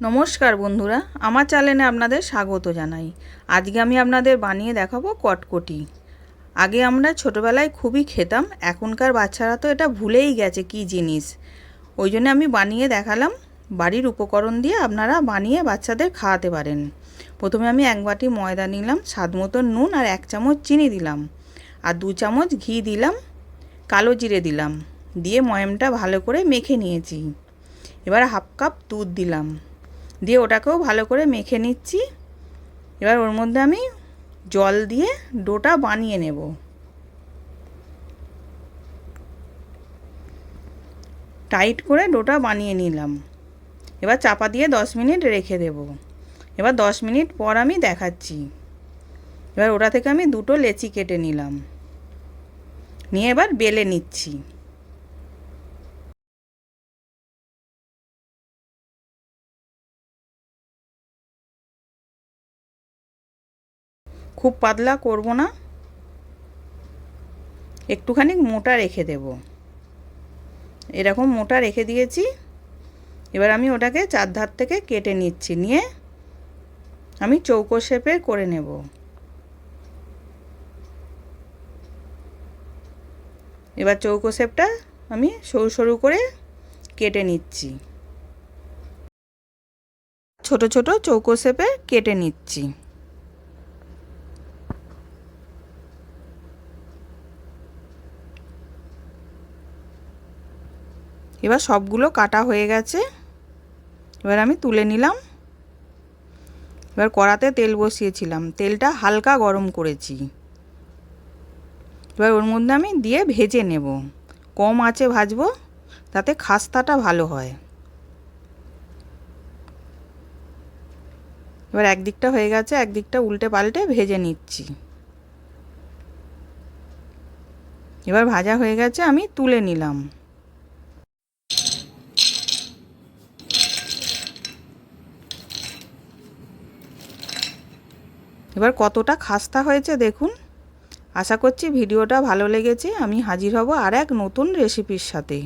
নমস্কার বন্ধুরা, আমার চ্যানেলে আপনাদের স্বাগত জানাই। আজকে আমি আপনাদের বানিয়ে দেখাবো কটকটি। আগে আমরা ছোটোবেলায় খুবই খেতাম, এখনকার বাচ্চারা তো এটা ভুলেই গেছে কি জিনিস। ওই জন্য আমি বানিয়ে দেখালাম, বাড়ির উপকরণ দিয়ে আপনারা বানিয়ে বাচ্চাদের খাওয়াতে পারেন। প্রথমে আমি এক বাটি ময়দা নিলাম, স্বাদ মতো নুন আর এক চামচ চিনি দিলাম। আর দু চামচ ঘি দিলাম, কালো জিরে দিলাম। দিয়ে ময়মটা ভালো করে মেখে নিয়েছি। এবার হাফ কাপ দুধ দিলাম। দিয়ে ওটাকেও ভালো করে মেখে নিচ্ছি। এবার ওর মধ্যে আমি জল দিয়ে ডোটা বানিয়ে নেব। টাইট করে ডোটা বানিয়ে নিলাম। এবার চাপা দিয়ে দশ মিনিট রেখে দেব। এবার দশ মিনিট পর আমি দেখাচ্ছি। এবার ওটা থেকে আমি দুটো লেচি কেটে নিলাম। নিয়ে এবার বেলে নিচ্ছি। খুব পাতলা করব না। একটুখানি মোটা রেখে দেব। এরকম মোটা রেখে দিয়েছি। এবার আমি ওটাকে চার ধার থেকে কেটে নিচ্ছি। নিয়ে আমি চৌকো শেপে করে নেব। এবার চৌকো শেপটা আমি সরু সরু করে কেটে নিচ্ছি। ছোট ছোট চৌকো শেপে কেটে নিচ্ছি। এবার সবগুলো কাটা হয়ে গেছে। এবার আমি তুলে নিলাম। এবার কড়াতে তেল বসিয়েছিলাম। তেলটা হালকা গরম করেছি। এবার ওর মধ্যে আমি দিয়ে ভেজে নেব। কম আছে ভাজবো, তাতে খাস্তাটা ভালো হয়। এবার একদিকটা হয়ে গেছে, একদিকটা উল্টে পাল্টে ভেজে নিচ্ছি। এবার ভাজা হয়ে গেছে, আমি তুলে নিলাম। এবার কতটা খাস্তা হয়েছে দেখুন। আশা করছি ভিডিওটা ভালো লেগেছে, আমি হাজির হব আর এক নতুন রেসিপির সাথে।